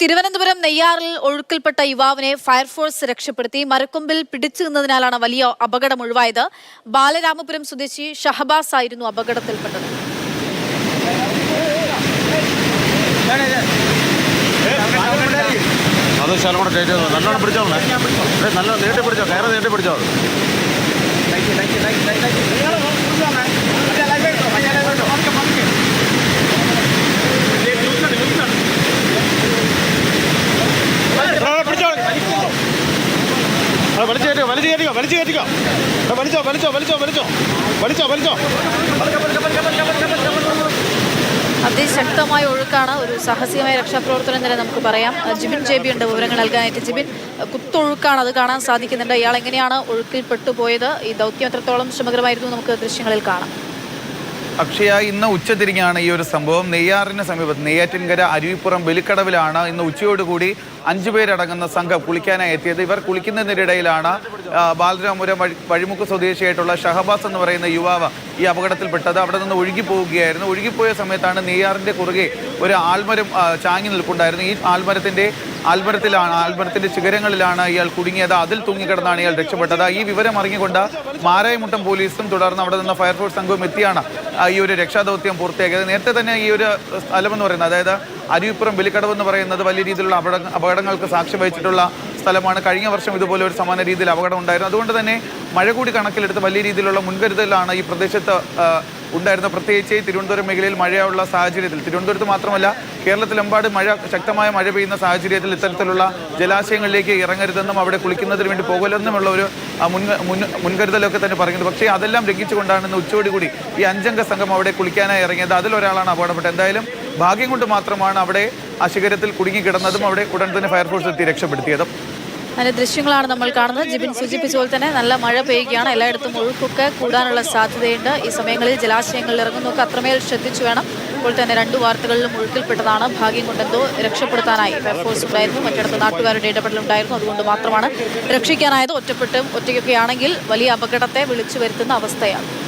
തിരുവനന്തപുരം നെയ്യാറിൽ ഒഴുക്കിൽപ്പെട്ട യുവാവിനെ ഫയർഫോഴ്സ് രക്ഷപ്പെടുത്തി മരക്കൊമ്പിൽ പിടിച്ചു നിന്നതിനാലാണ് വലിയ അപകടം ഒഴിവായത്. ബാലരാമപുരം സ്വദേശി ഷഹബാസ് ആയിരുന്നു അപകടത്തിൽപ്പെട്ടത്. അത് ശകലം കൂടെ ടൈറ്റ് നല്ലോണം പിടിച്ചോളേ നല്ല നീട്ടി പിടിച്ചോ. കയറി നീട്ടി പിടിച്ചോ. വലിച്ചു കയറ്റിക്കോ വലിച്ചു കയറ്റിക്കോ വലിച്ചു കയറ്റിക്കോ വലിച്ചോ വലിച്ചോ വലിച്ചോ വലിച്ചോ. വലിച്ചോ വലിച്ചോ. അതിശക്തമായ ഒഴുക്കാണ് ഒരു സാഹസികമായ രക്ഷാപ്രവർത്തനം തന്നെ നമുക്ക് പറയാം. ജിബിൻ ജേബി ഉണ്ട് വിവരങ്ങൾ നൽകാനായിട്ട്. ജിബിൻ കുത്തൊഴുക്കാണ് അത് കാണാൻ സാധിക്കുന്നുണ്ട്. ഇയാൾ എങ്ങനെയാണ് ഒഴുക്കിൽ പെട്ടുപോയത്? ഈ ദൗത്യം എത്രത്തോളം ശ്രമകരമായിരുന്നു നമുക്ക് ദൃശ്യങ്ങളിൽ കാണാം. അക്ഷയ ഇന്ന് ഉച്ചതിരിഞ്ഞാണ് ഈ ഒരു സംഭവം. നെയ്യാറിന് സമീപത്ത് നെയ്യാറ്റിൻകര അരുവിപ്പുറം ബലിക്കടവിലാണ് ഇന്ന് ഉച്ചയോടുകൂടി അഞ്ചു പേരടങ്ങുന്ന സംഘം കുളിക്കാനായി എത്തിയത്. ഇവർ കുളിക്കുന്നതിനിടയിലാണ് ബാലരാമപുരം വഴി വഴിമുക്ക് സ്വദേശിയായിട്ടുള്ള ഷഹബാസ് എന്ന് പറയുന്ന യുവാവ് ഈ അപകടത്തിൽപ്പെട്ടത്. അവിടെ നിന്ന് ഒഴുകി പോവുകയായിരുന്നു ഒഴുകിപ്പോയ സമയത്താണ് നെയ്യാറിന്റെ കുറുകെ ഒരു ആൽമരം ചാങ്ങി നിൽപ്പുണ്ടായിരുന്നു ഈ ആൽമരത്തിന്റെ ആൽമരത്തിലാണ് ആൽമരത്തിന്റെ ശിഖരങ്ങളിലാണ് ഇയാൾ കുടുങ്ങിയത്. അതിൽ തൂങ്ങിക്കിടന്നാണ് ഇയാൾ രക്ഷപ്പെട്ടത്. ഈ വിവരം അറിഞ്ഞുകൊണ്ട് മാരായമുട്ടം പോലീസും തുടർന്ന് അവിടെ നിന്ന് ഫയർഫോഴ്സ് സംഘവും എത്തിയാണ് ഈ ഒരു രക്ഷാദൗത്യം പൂർത്തിയാക്കിയത്. നേരത്തെ തന്നെ ഈ ഒരു സ്ഥലമെന്ന് പറയുന്നത് അതായത് അരുവിപ്പുറം ബലിക്കടവ് എന്ന് പറയുന്നത് വലിയ രീതിയിലുള്ള അപകടങ്ങൾക്ക് സാക്ഷ്യം വഹിച്ചിട്ടുള്ള സ്ഥലമാണ്. കഴിഞ്ഞ വർഷം ഇതുപോലെ ഒരു സമാന രീതിയിൽ അപകടം ഉണ്ടായിരുന്നു. അതുകൊണ്ട് തന്നെ മഴ കൂടി കണക്കിലെടുത്ത് വലിയ രീതിയിലുള്ള മുൻകരുതലാണ് ഈ പ്രദേശത്ത് ഉണ്ടായിരുന്ന പ്രത്യേകിച്ച് തിരുവനന്തപുരം മേഖലയിൽ മഴയുള്ള സാഹചര്യത്തിൽ തിരുവനന്തപുരത്ത് മാത്രമല്ല കേരളത്തിലെമ്പാട് മഴ ശക്തമായ മഴ പെയ്യുന്ന സാഹചര്യത്തിൽ ഇത്തരത്തിലുള്ള ജലാശയങ്ങളിലേക്ക് ഇറങ്ങരുതെന്നും അവിടെ കുളിക്കുന്നതിന് വേണ്ടി പോകലെന്നുമുള്ള ഒരു മുൻ മുൻ- മുൻകരുതലൊക്കെ തന്നെ പറയുന്നത് പക്ഷേ അതെല്ലാം ലംഘിച്ചുകൊണ്ടാണ് ഇന്ന് കൂടി ഈ അഞ്ചംഗ സംഘം അവിടെ കുളിക്കാനായി ഇറങ്ങിയത്. അതിലൊരാളാണ് അപകടപ്പെട്ടത്. എന്തായാലും ഭാഗ്യം കൊണ്ട് മാത്രമാണ് അവിടെ കുടുങ്ങി കുടുങ്ങിക്കിടന്നതും അവിടെ ഉടൻ തന്നെ ഫയർഫോഴ്സ് എത്തി രക്ഷപ്പെടുത്തിയതും. അതിന്റെ ദൃശ്യങ്ങളാണ് നമ്മൾ കാണുന്നത്. ജിബിൻ സൂചിപ്പിച്ച പോലെ തന്നെ നല്ല മഴ പെയ്യുകയാണ്. എല്ലായിടത്തും ഒഴുക്കൊക്കെ കൂടാനുള്ള സാധ്യതയുണ്ട്. ഈ സമയങ്ങളിൽ ജലാശയങ്ങളിൽ ഇറങ്ങുന്നൊക്കെ അത്രമേൽ ശ്രദ്ധിച്ചു വേണം. ഇപ്പോൾ തന്നെ രണ്ട് വാർത്തകളിലും ഒഴുക്കിൽപ്പെട്ടതാണ്. ഭാഗ്യം കൊണ്ടെന്തോ രക്ഷപ്പെടുത്താനായി. ഫയർഫോഴ്സ് ഉണ്ടായിരുന്നു. മറ്റിടത്ത് നാട്ടുകാരുടെ ഇടപെടലുണ്ടായിരുന്നു അതുകൊണ്ട് മാത്രമാണ് രക്ഷിക്കാനായത്. ഒറ്റപ്പെട്ടും ഒറ്റയ്ക്കൊക്കെയാണെങ്കിൽ വലിയ അപകടത്തെ വിളിച്ചു വരുത്തുന്ന അവസ്ഥയാണ്.